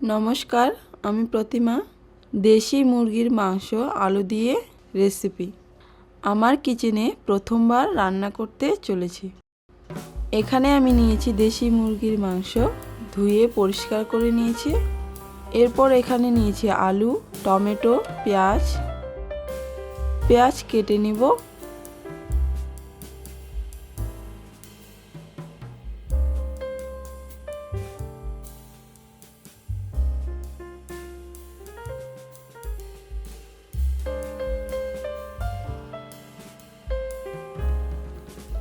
নমস্কার, আমি প্রতিমা, দেশি মুরগির মাংস, আলু দিয়ে রেসিপি আমার কিচেনে প্রথমবার রান্না করতে চলেছি। এখানে আমি নিয়েছি দেশি মুরগির মাংস, ধুয়ে পরিষ্কার করে নিয়েছি। এরপর এখানে নিয়েছি আলু, টমেটো, পেঁয়াজ। পেঁয়াজ কেটে নিব।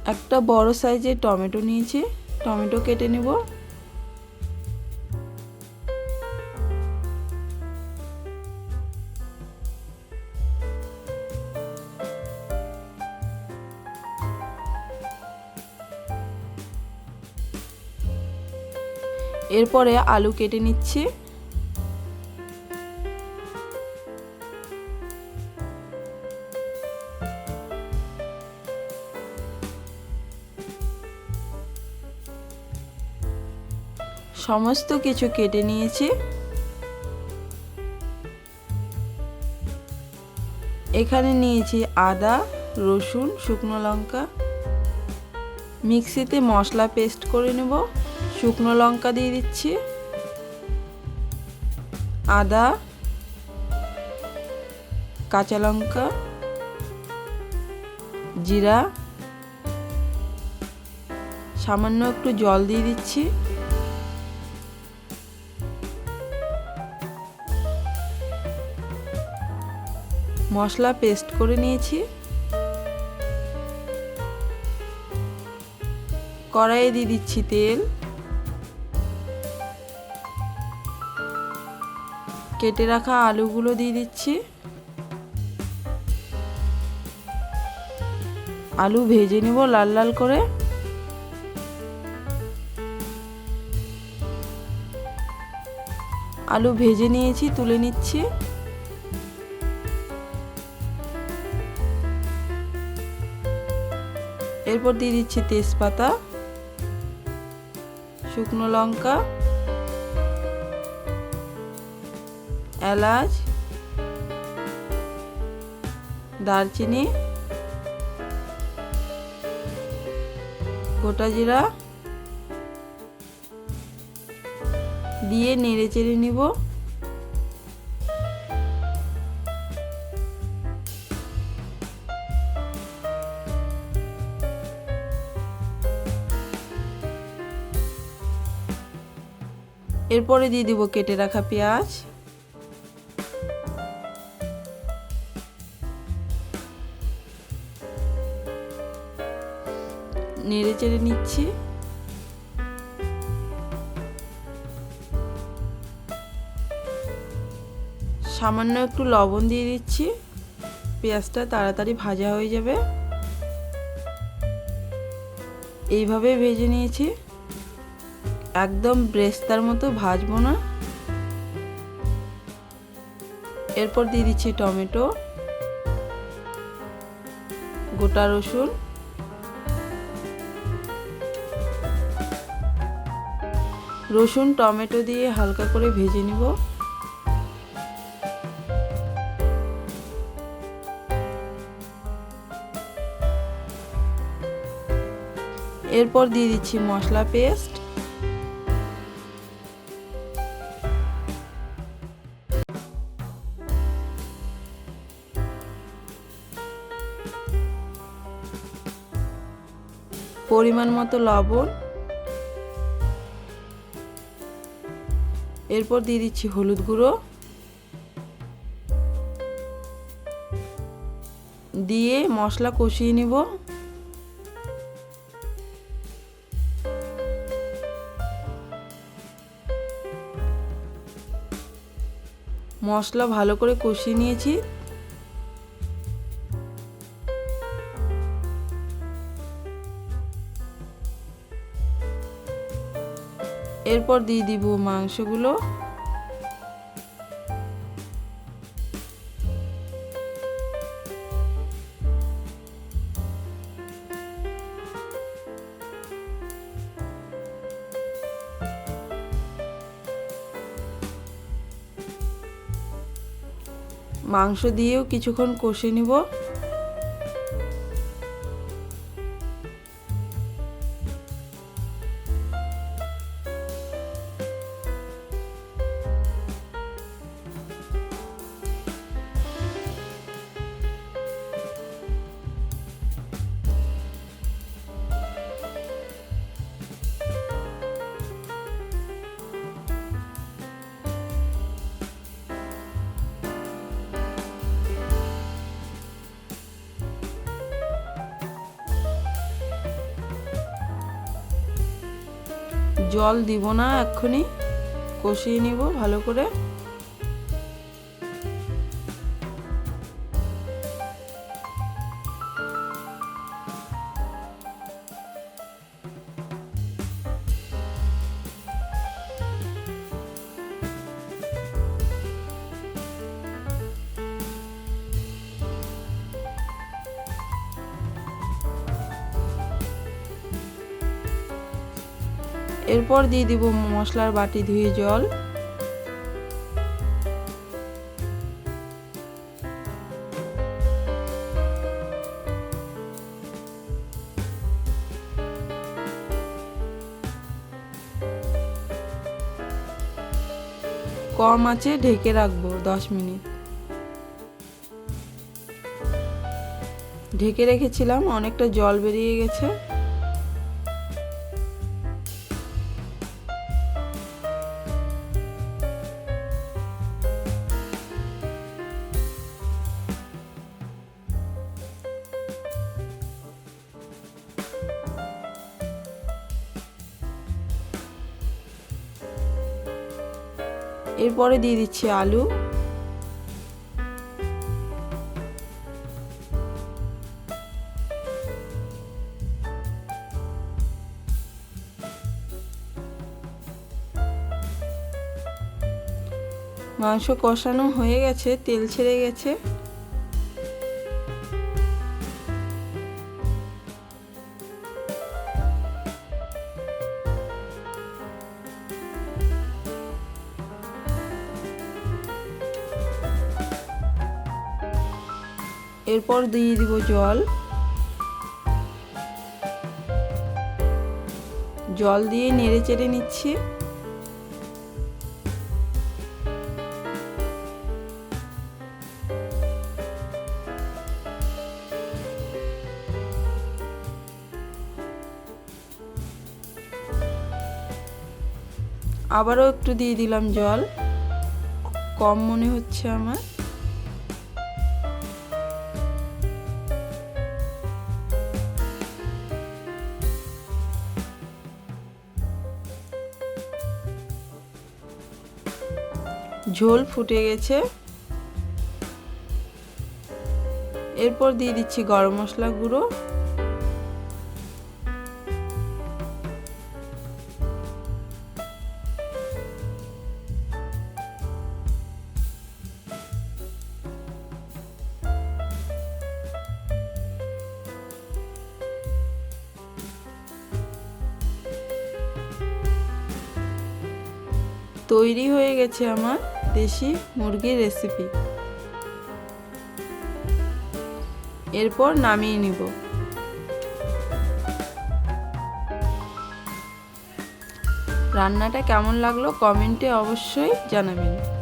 একটা বড় সাইজের টমেটো নিয়েছি। টমেটো কেটে নেব। এরপরে আলু কেটে নিচ্ছি। সমস্ত কিছু কেটে নিয়েছি। এখানে নিয়েছি আদা, রসুন, শুকনো লঙ্কা। মিক্সিতে মশলা পেস্ট করে নেব। শুকনো লঙ্কা দিয়ে দিচ্ছি। আদা, কাঁচা লঙ্কা, জিরা। সামান্য একটু জল দিয়ে দিচ্ছি। মশলা পেস্ট করে নিয়েছি। কড়াইয়ে দিয়ে দিচ্ছি তেল। কেটে রাখা আলুগুলো দিয়ে দিচ্ছি। আলু ভেজে নেব লাল লাল করে। আলু ভেজে নিয়েছি, তুলে নিচ্ছি। এরপর দিয়ে দিচ্ছি তেজপাতা শুকনো লঙ্কা এলাচ দারচিনি গোটা জিরা দিয়ে নেড়ে চেড়ে নিব। এরপরে দিয়ে দিব কেটে রাখা পেঁয়াজ। নেড়ে চেড়ে নিচ্ছি। সামান্য একটু লবণ দিয়ে দিচ্ছি। পেঁয়াজটা তাড়াতাড়ি ভাজা হয়ে যাবে। এইভাবে ভেজে নিয়েছি। একদম ব্রেস্তার মতো ভাজবো না। এরপর দিয়ে দিচ্ছি টমেটো, গোটা রসুন। রসুন, টমেটো দিয়ে হালকা করে ভেজে নিব। এরপর দিয়ে দিচ্ছি মশলা পেস্ট। পরিমাণ মতো লবণ। এরপর দিয়ে দিচ্ছি হলুদ গুঁড়ো। দিয়ে মশলা কষিয়ে নিব। মশলা ভালো করে কষিয়ে নিয়েছি। এরপর দিয়ে দিব মাংসগুলো। মাংস দিয়েও কিছুক্ষণ কষে নিব। জল দিব না এক্ষুনি কষিয়ে নিব ভালো করে। এরপর দিয়ে দিব মশলার বাটি ধুয়ে জল। কম আছে ঢেকে রাখব দশ মিনিট। ঢেকে রেখেছিলাম, অনেকটা জল বেরিয়ে গেছে। এরপরে দিয়ে দিচ্ছি আলু। মাংস কষানো হয়ে গেছে তেল ছেড়ে গেছে। এরপর দিয়ে দিব জল। জল দিয়ে নেড়ে চেড়ে নিচ্ছি। আবারও একটু দিয়ে দিলাম জল। কম মনে হচ্ছে আমার। ঝোল ফুটে গেছে। এরপর দিয়ে দিচ্ছি গরম মশলা গুঁড়ো। তৈরি হয়ে গেছে আমার দেশি মুরগির রেসিপি এরপর নামিয়ে নিব। রান্নাটা কেমন লাগল কমেন্টে অবশ্যই জানাবেন।